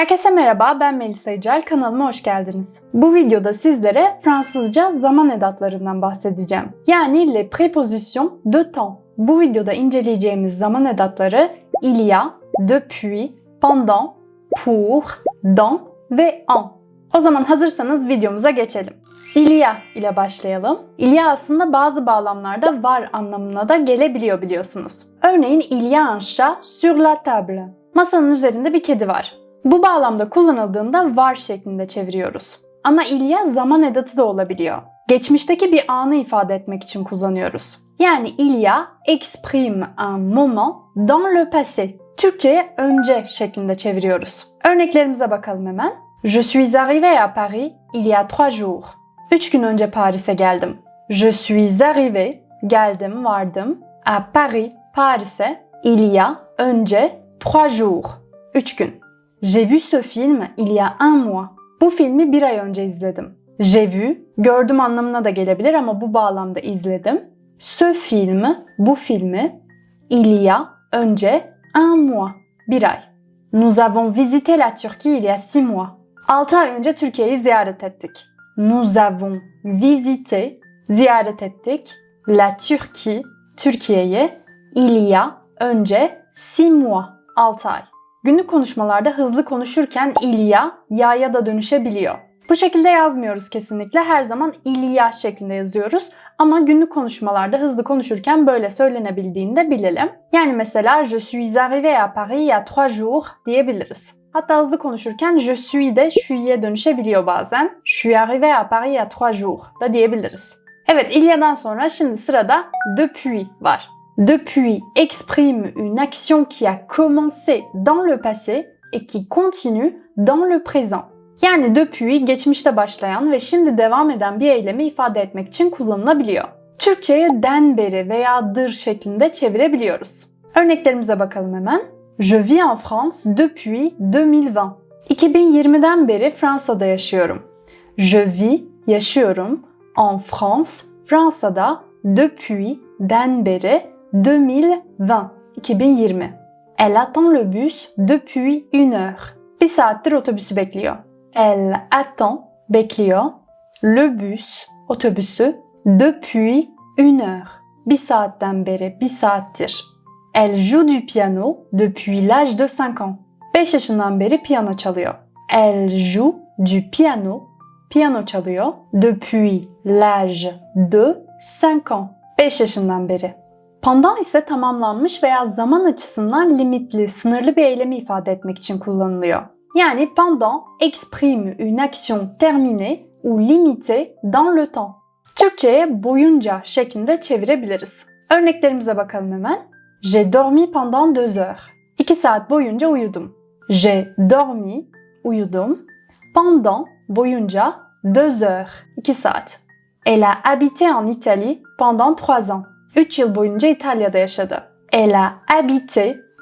Herkese merhaba, ben Melisa Yücel, kanalıma hoş geldiniz. Bu videoda sizlere Fransızca zaman edatlarından bahsedeceğim. Yani les prépositions de temps. Bu videoda inceleyeceğimiz zaman edatları il y a, depuis, pendant, pour, dans ve en. O zaman hazırsanız videomuza geçelim. Il y a ile başlayalım. Il y a aslında bazı bağlamlarda var anlamına da gelebiliyor biliyorsunuz. Örneğin il y a un chat sur la table. Masanın üzerinde bir kedi var. Bu bağlamda kullanıldığında var şeklinde çeviriyoruz. Ama ilya zaman edatı da olabiliyor. Geçmişteki bir anı ifade etmek için kullanıyoruz. Yani ilya exprime un moment dans le passé. Türkçe'ye önce şeklinde çeviriyoruz. Örneklerimize bakalım hemen. Je suis arrivé à Paris il y a trois jours. Üç gün önce Paris'e geldim. Je suis arrivé, geldim, vardım. À Paris, Paris'e, il y a, önce, trois jours. Üç gün. J'ai vu ce film il y a un mois. Bu filmi bir ay önce izledim. J'ai vu, gördüm anlamına da gelebilir ama bu bağlamda izledim. Ce film, bu filmi, il y a, önce, un mois, bir ay. Nous avons visité la Turquie il y a six mois. 6 ay önce Türkiye'yi ziyaret ettik. Nous avons visité, ziyaret ettik. La Turquie, Türkiye'yi, il y a, önce, six mois, 6 ay. Günlük konuşmalarda hızlı konuşurken ilya, ya'ya da dönüşebiliyor. Bu şekilde yazmıyoruz kesinlikle. Her zaman ilya şeklinde yazıyoruz. Ama günlük konuşmalarda hızlı konuşurken böyle söylenebildiğini de bilelim. Yani mesela je suis arrivé à Paris il y a trois jours diyebiliriz. Hatta hızlı konuşurken je suis de şuiye dönüşebiliyor bazen. Je suis arrivé à Paris il y a trois jours da diyebiliriz. Evet İlya'dan sonra şimdi sırada depuis var. Depuis exprime une action qui a commencé dans le passé et qui continue dans le présent. Yani depuis geçmişte başlayan ve şimdi devam eden bir eylemi ifade etmek için kullanılabiliyor. Türkçe'ye den beri veya dır şeklinde çevirebiliyoruz. Örneklerimize bakalım hemen. Je vis en France depuis 2020. 2020'den beri Fransa'da yaşıyorum. Je vis, yaşıyorum. En France, Fransa'da depuis, den beri 2020, 2020. Elle attend le bus depuis une heure. Bir saattir otobüsü bekliyor. Elle attend, bekliyor. Le bus, otobüsü, depuis une heure. Bir saatten beri, bir saattir. Elle joue du piano depuis l'âge de 5 ans. 5 yaşından beri piyano çalıyor. Elle joue du piano, piyano çalıyor depuis l'âge de 5 ans. 5 yaşından beri. Pendant ise tamamlanmış veya zaman açısından limitli, sınırlı bir eylemi ifade etmek için kullanılıyor. Yani pendant exprime une action terminée ou limitée dans le temps. Türkçe'ye boyunca şeklinde çevirebiliriz. Örneklerimize bakalım hemen. J'ai dormi pendant deux heures. 2 saat boyunca uyudum. J'ai dormi, uyudum. Pendant, boyunca, deux heures, 2 saat. Elle a habité en Italie pendant 3 ans. 3 yıl boyunca İtalya'da yaşadı. Elle a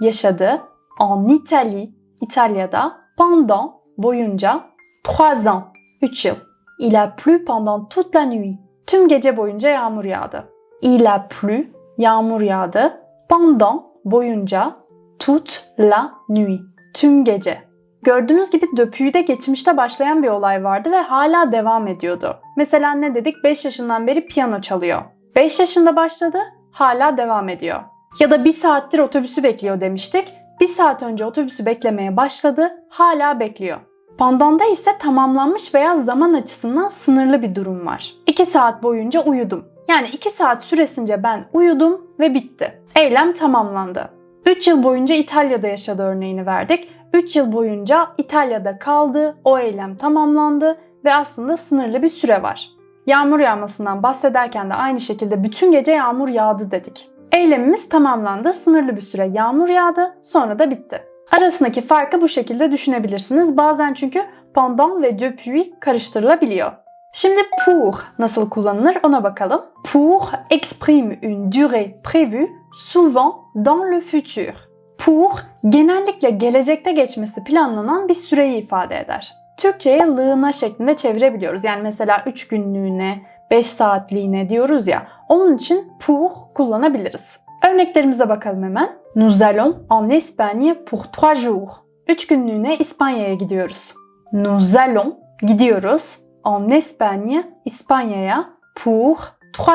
yaşadı, en Italie, İtalya'da, pendant, boyunca, 3 ans, 3 yıl. Il a plu pendant toute la nuit. Tüm gece boyunca yağmur yağdı. Il a plu, yağmur yağdı, pendant, boyunca, toute la nuit, tüm gece. Gördüğünüz gibi döpüyde geçmişte başlayan bir olay vardı ve hala devam ediyordu. Mesela ne dedik? 5 yaşından beri piyano çalıyor. 5 yaşında başladı, hala devam ediyor. Ya da bir saattir otobüsü bekliyor demiştik. Bir saat önce otobüsü beklemeye başladı, hala bekliyor. Pandanda ise tamamlanmış veya zaman açısından sınırlı bir durum var. 2 saat boyunca uyudum. Yani 2 saat süresince ben uyudum ve bitti. Eylem tamamlandı. 3 yıl boyunca İtalya'da yaşadı örneğini verdik. 3 yıl boyunca İtalya'da kaldı, o eylem tamamlandı ve aslında sınırlı bir süre var. Yağmur yağmasından bahsederken de aynı şekilde bütün gece yağmur yağdı dedik. Eylemimiz tamamlandı, sınırlı bir süre yağmur yağdı, sonra da bitti. Arasındaki farkı bu şekilde düşünebilirsiniz. Bazen çünkü pendant ve depuis karıştırılabiliyor. Şimdi pour nasıl kullanılır ona bakalım. Pour exprime une durée prévue souvent dans le futur. Pour genellikle gelecekte geçmesi planlanan bir süreyi ifade eder. Türkçe'ye lığına şeklinde çevirebiliyoruz. Yani mesela 3 günlüğüne, 5 saatliğine diyoruz ya. Onun için pour kullanabiliriz. Örneklerimize bakalım hemen. Nous allons en Espagne pour 3 jours. 3 günlüğüne İspanya'ya gidiyoruz. Nous allons gidiyoruz en Espagne İspanya'ya pour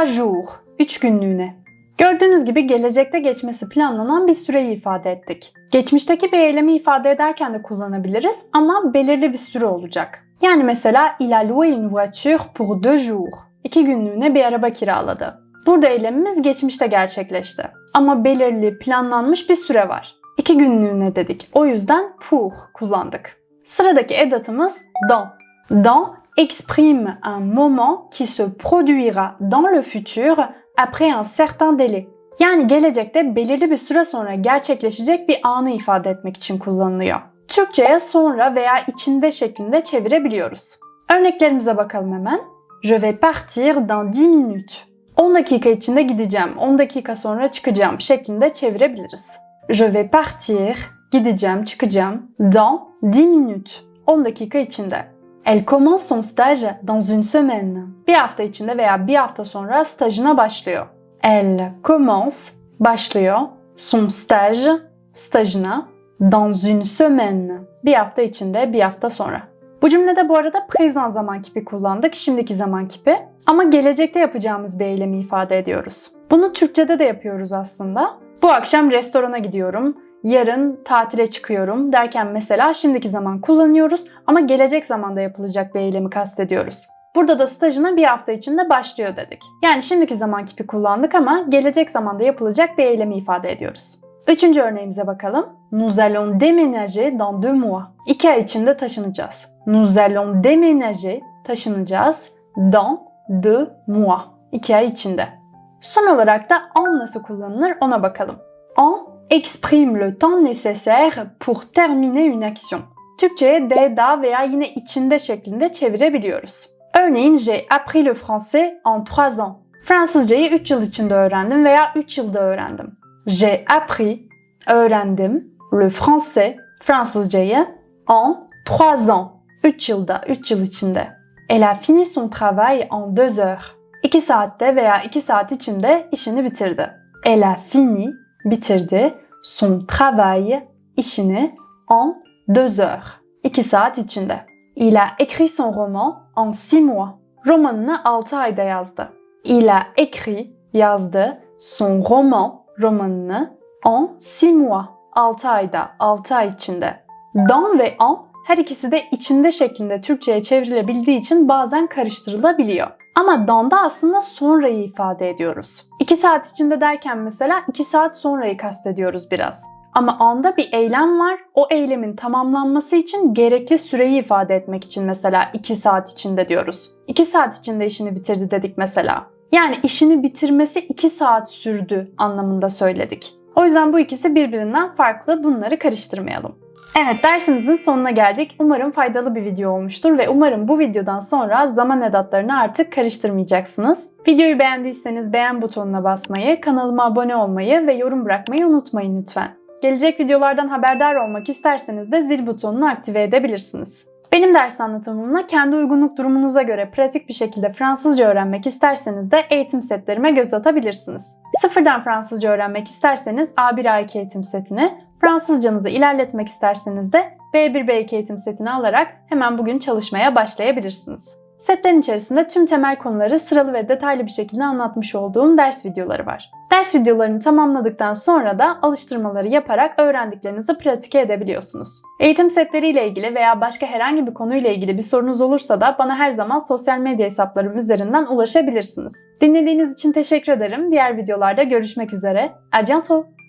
3 jours 3 günlüğüne. Gördüğünüz gibi gelecekte geçmesi planlanan bir süreyi ifade ettik. Geçmişteki bir eylemi ifade ederken de kullanabiliriz ama belirli bir süre olacak. Yani mesela il a loué une voiture pour deux jours. İki günlüğüne bir araba kiraladı. Burada eylemimiz geçmişte gerçekleşti. Ama belirli, planlanmış bir süre var. İki günlüğüne dedik. O yüzden pour kullandık. Sıradaki edatımız dans. Dans exprime un moment qui se produira dans le futur après un certain délai. Yani gelecekte belirli bir süre sonra gerçekleşecek bir anı ifade etmek için kullanılıyor. Türkçe'ye sonra veya içinde şeklinde çevirebiliyoruz. Örneklerimize bakalım hemen. Je vais partir dans 10 minutes. 10 dakika içinde gideceğim, 10 dakika sonra çıkacağım şeklinde çevirebiliriz. Je vais partir, gideceğim, çıkacağım, dans 10 minutes. 10 dakika içinde. Elle commence son stage dans une semaine. Bir hafta içinde veya bir hafta sonra stajına başlıyor. Elle commence, başlıyor, son stage, stajına, dans une semaine. Bir hafta içinde, bir hafta sonra. Bu cümlede bu arada présent zaman kipi kullandık, şimdiki zaman kipi. Ama gelecekte yapacağımız bir eylemi ifade ediyoruz. Bunu Türkçede de yapıyoruz aslında. Bu akşam restorana gidiyorum, yarın tatile çıkıyorum derken mesela şimdiki zaman kullanıyoruz ama gelecek zamanda yapılacak bir eylemi kastediyoruz. Burada da stajına bir hafta içinde başlıyor dedik. Yani şimdiki zaman kipi kullandık ama gelecek zamanda yapılacak bir eylemi ifade ediyoruz. Üçüncü örneğimize bakalım. Nous allons déménager dans deux mois. İki ay içinde taşınacağız. Nous allons déménager, taşınacağız. Dans deux mois. İki ay içinde. Son olarak da en nasıl kullanılır ona bakalım. En exprime le temps nécessaire pour terminer une action. Türkçe'ye de, da veya yine içinde şeklinde çevirebiliyoruz. Örneğin j'ai appris le français en 3 ans. Fransızcayı 3 yıl içinde öğrendim veya 3 yılda öğrendim. J'ai appris, öğrendim, le français, Fransızcayı en 3 ans. 3 yılda, 3 yıl içinde. Elle a fini son travail en 2 heures. 2 saatte veya 2 saat içinde işini bitirdi. Elle a fini, bitirdi, son travail, işini en 2 heures. 2 saat içinde. Il a écrit son roman en 6 mois. Romanını 6 ayda yazdı. Il a écrit, yazdı, son roman, romanını en 6 mois. 6 ayda, 6 ay içinde. Dans ve en her ikisi de içinde şeklinde Türkçe'ye çevrilebildiği için bazen karıştırılabiliyor. Ama dan'da aslında sonrayı ifade ediyoruz. 2 saat içinde derken mesela 2 saat sonrayı kastediyoruz biraz. Ama anda bir eylem var. O eylemin tamamlanması için gerekli süreyi ifade etmek için mesela 2 saat içinde diyoruz. 2 saat içinde işini bitirdi dedik mesela. Yani işini bitirmesi 2 saat sürdü anlamında söyledik. O yüzden bu ikisi birbirinden farklı. Bunları karıştırmayalım. Evet dersimizin sonuna geldik. Umarım faydalı bir video olmuştur ve umarım bu videodan sonra zaman edatlarını artık karıştırmayacaksınız. Videoyu beğendiyseniz beğen butonuna basmayı, kanalıma abone olmayı ve yorum bırakmayı unutmayın lütfen. Gelecek videolardan haberdar olmak isterseniz de zil butonunu aktive edebilirsiniz. Benim ders anlatımımla kendi uygunluk durumunuza göre pratik bir şekilde Fransızca öğrenmek isterseniz de eğitim setlerime göz atabilirsiniz. Sıfırdan Fransızca öğrenmek isterseniz A1 A2 eğitim setini, Fransızcanızı ilerletmek isterseniz de B1 B2 eğitim setini alarak hemen bugün çalışmaya başlayabilirsiniz. Setlerin içerisinde tüm temel konuları sıralı ve detaylı bir şekilde anlatmış olduğum ders videoları var. Ders videolarını tamamladıktan sonra da alıştırmaları yaparak öğrendiklerinizi pratik edebiliyorsunuz. Eğitim setleriyle ilgili veya başka herhangi bir konuyla ilgili bir sorunuz olursa da bana her zaman sosyal medya hesaplarım üzerinden ulaşabilirsiniz. Dinlediğiniz için teşekkür ederim. Diğer videolarda görüşmek üzere. A!